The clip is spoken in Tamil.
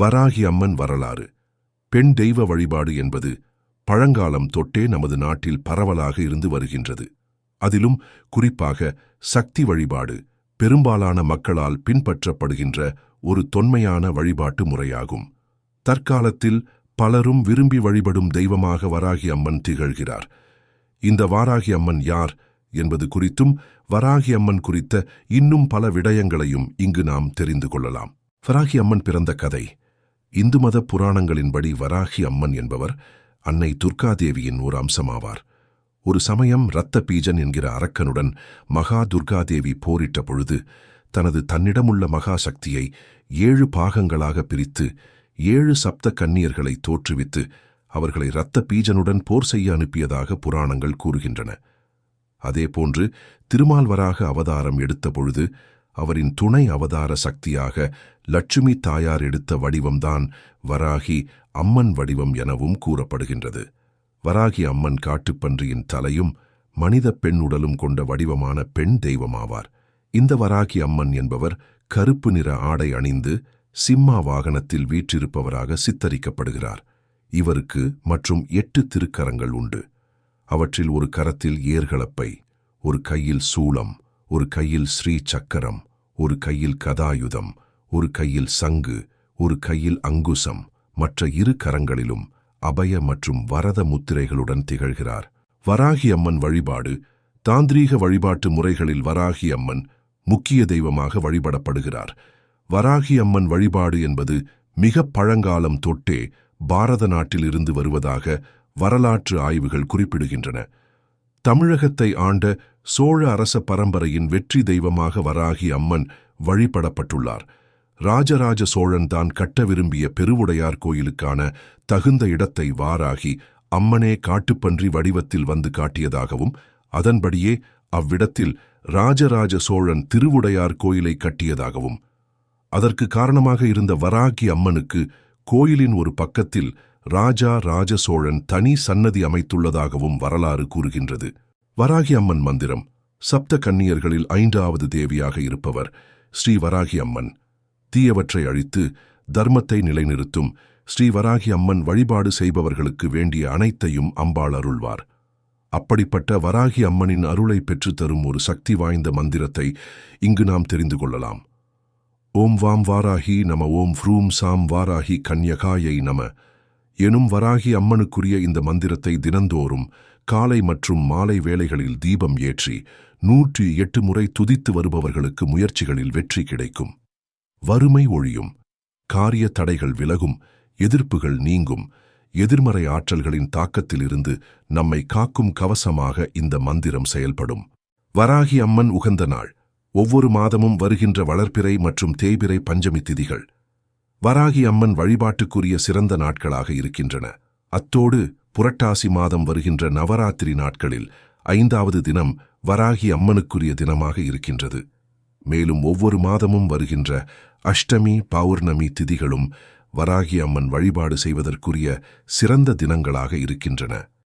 வராகி அம்மன் வரலாறு. பெண் தெய்வ வழிபாடு என்பது பழங்காலம் தொட்டே நமது நாட்டில் பரவலாக இருந்து வருகின்றது. அதிலும் குறிப்பாக சக்தி வழிபாடு பெரும்பாலான மக்களால் பின்பற்றப்படுகின்ற ஒரு தொன்மையான வழிபாட்டு முறையாகும். தற்காலத்தில் பலரும் விரும்பி வழிபடும் தெய்வமாக வராகி அம்மன் திகழ்கிறார். இந்த வாராகி அம்மன் யார் என்பது குறித்தும் வராகி அம்மன் குறித்த இன்னும் பல விடயங்களையும் இங்கு நாம் தெரிந்து கொள்ளலாம். வராகி அம்மன் பிறந்த கதை. இந்து மத புராணங்களின்படி வராகி அம்மன் என்பவர் அன்னை துர்காதேவியின் ஒரு அம்சமாவார் ஒரு சமயம் இரத்த பீஜன் என்கிற அரக்கனுடன் மகா துர்காதேவி போரிட்ட பொழுது தனது தன்னிடமுள்ள மகா சக்தியை ஏழு பாகங்களாக பிரித்து ஏழு சப்த கன்னியர்களை தோற்றுவித்து அவர்களை இரத்த பீஜனுடன் போர் செய்ய அனுப்பியதாக புராணங்கள் கூறுகின்றன. அதேபோன்று திருமால்வராக அவதாரம் எடுத்த பொழுது அவரின் துணை அவதார சக்தியாக லட்சுமி தாயார் எடுத்த வடிவம்தான் வராகி அம்மன் வடிவம் எனவும் கூறப்படுகின்றது. வராகி அம்மன் காட்டுப்பன்றியின் தலையும் மனித பெண் உடலும் கொண்ட வடிவமான பெண் தெய்வமாவார். இந்த வராகி அம்மன் என்பவர் கருப்பு நிற ஆடை அணிந்து சிம்மா வாகனத்தில் வீற்றிருப்பவராக சித்தரிக்கப்படுகிறார். இவருக்கு மற்றும் எட்டு திருக்கரங்கள் உண்டு. அவற்றில் ஒரு கரத்தில் ஏர்களப்பை ஒரு கையில் சூளம் ஒரு கையில் ஸ்ரீ சக்கரம் ஒரு கையில் கதாயுதம் ஒரு கையில் சங்கு ஒரு கையில் அங்குசம் மற்ற இரு கரங்களிலும் அபய மற்றும் வரத முத்திரைகளுடன் திகழ்கிறார். வராகி அம்மன் வழிபாடு தாந்திரீக வழிபாட்டு முறைகளில் வராகி அம்மன் முக்கிய தெய்வமாக வழிபடப்படுகிறார். வராகி அம்மன் வழிபாடு என்பது மிக பழங்காலம் தொட்டே பாரத நாட்டில் இருந்து வருவதாக வரலாற்று ஆய்வுகள் குறிப்பிடுகின்றன. தமிழகத்தை ஆண்ட சோழ அரச பரம்பரையின் வெற்றி தெய்வமாக வராகி அம்மன் வழிபடப்பட்டுள்ளார். ராஜராஜ சோழன் தான் கட்ட விரும்பிய பெருவுடையார் கோயிலுக்கான தகுந்த இடத்தை வாராகி அம்மனே காட்டுப்பன்றி வடிவத்தில் வந்து காட்டியதாகவும் அதன்படியே அவ்விடத்தில் ராஜராஜ சோழன் திருவுடையார் கோயிலை கட்டியதாகவும். அதற்கு காரணமாக இருந்த வராகி அம்மனுக்கு கோயிலின் ஒரு பக்கத்தில் ராஜா ராஜ சோழன் தனி சன்னதி அமைத்துள்ளதாகவும் வரலாறு கூறுகின்றது. வராகி அம்மன் மந்திரம். சப்த கன்னியர்களில் ஐந்தாவது தேவியாக இருப்பவர் ஸ்ரீ வராகி அம்மன். தீயவற்றை அழித்து தர்மத்தை நிலைநிறுத்தும் ஸ்ரீ வராகி அம்மன் வழிபாடு செய்பவர்களுக்கு வேண்டிய அனைத்தையும் அம்பாள் அருள்வார். அப்படிப்பட்ட வராகி அம்மனின் அருளை பெற்றுத்தரும் ஒரு சக்தி வாய்ந்த மந்திரத்தை இங்கு நாம் தெரிந்து கொள்ளலாம். ஓம் வாம் வாராகி நம ஓம் ஃப்ரூம் சாம் வாராகி கன்யகாயை நம. எனும் வராகி அம்மனுக்குரிய இந்த மந்திரத்தை தினந்தோறும் காலை மற்றும் மாலை வேளைகளில் தீபம் ஏற்றி நூற்றி எட்டு முறை துதித்து வருபவர்களுக்கு முயற்சிகளில் வெற்றி கிடைக்கும். வறுமை ஒழியும். காரிய தடைகள் விலகும். எதிர்ப்புகள் நீங்கும். எதிர்மறை ஆற்றல்களின் தாக்கத்திலிருந்து நம்மை காக்கும் கவசமாக இந்த மந்திரம் செயல்படும். வராகி அம்மன் உகந்த நாள். ஒவ்வொரு மாதமும் வருகின்ற வளர்ப்பிறை மற்றும் தேய்பிறை பஞ்சமி திதிகள். வராகி அம்மன் வழிபாட்டுக்குரிய சிறந்த நாட்களாக இருக்கின்றன. அத்தோடு புரட்டாசி மாதம் வருகின்ற நவராத்திரி நாட்களில் ஐந்தாவது தினம் வராகி அம்மனுக்குரிய தினமாக இருக்கின்றது. மேலும் ஒவ்வொரு மாதமும் வருகின்ற அஷ்டமி பௌர்ணமி திதிகளும் வராகி அம்மன் வழிபாடு செய்வதற்குரிய சிறந்த தினங்களாக இருக்கின்றன.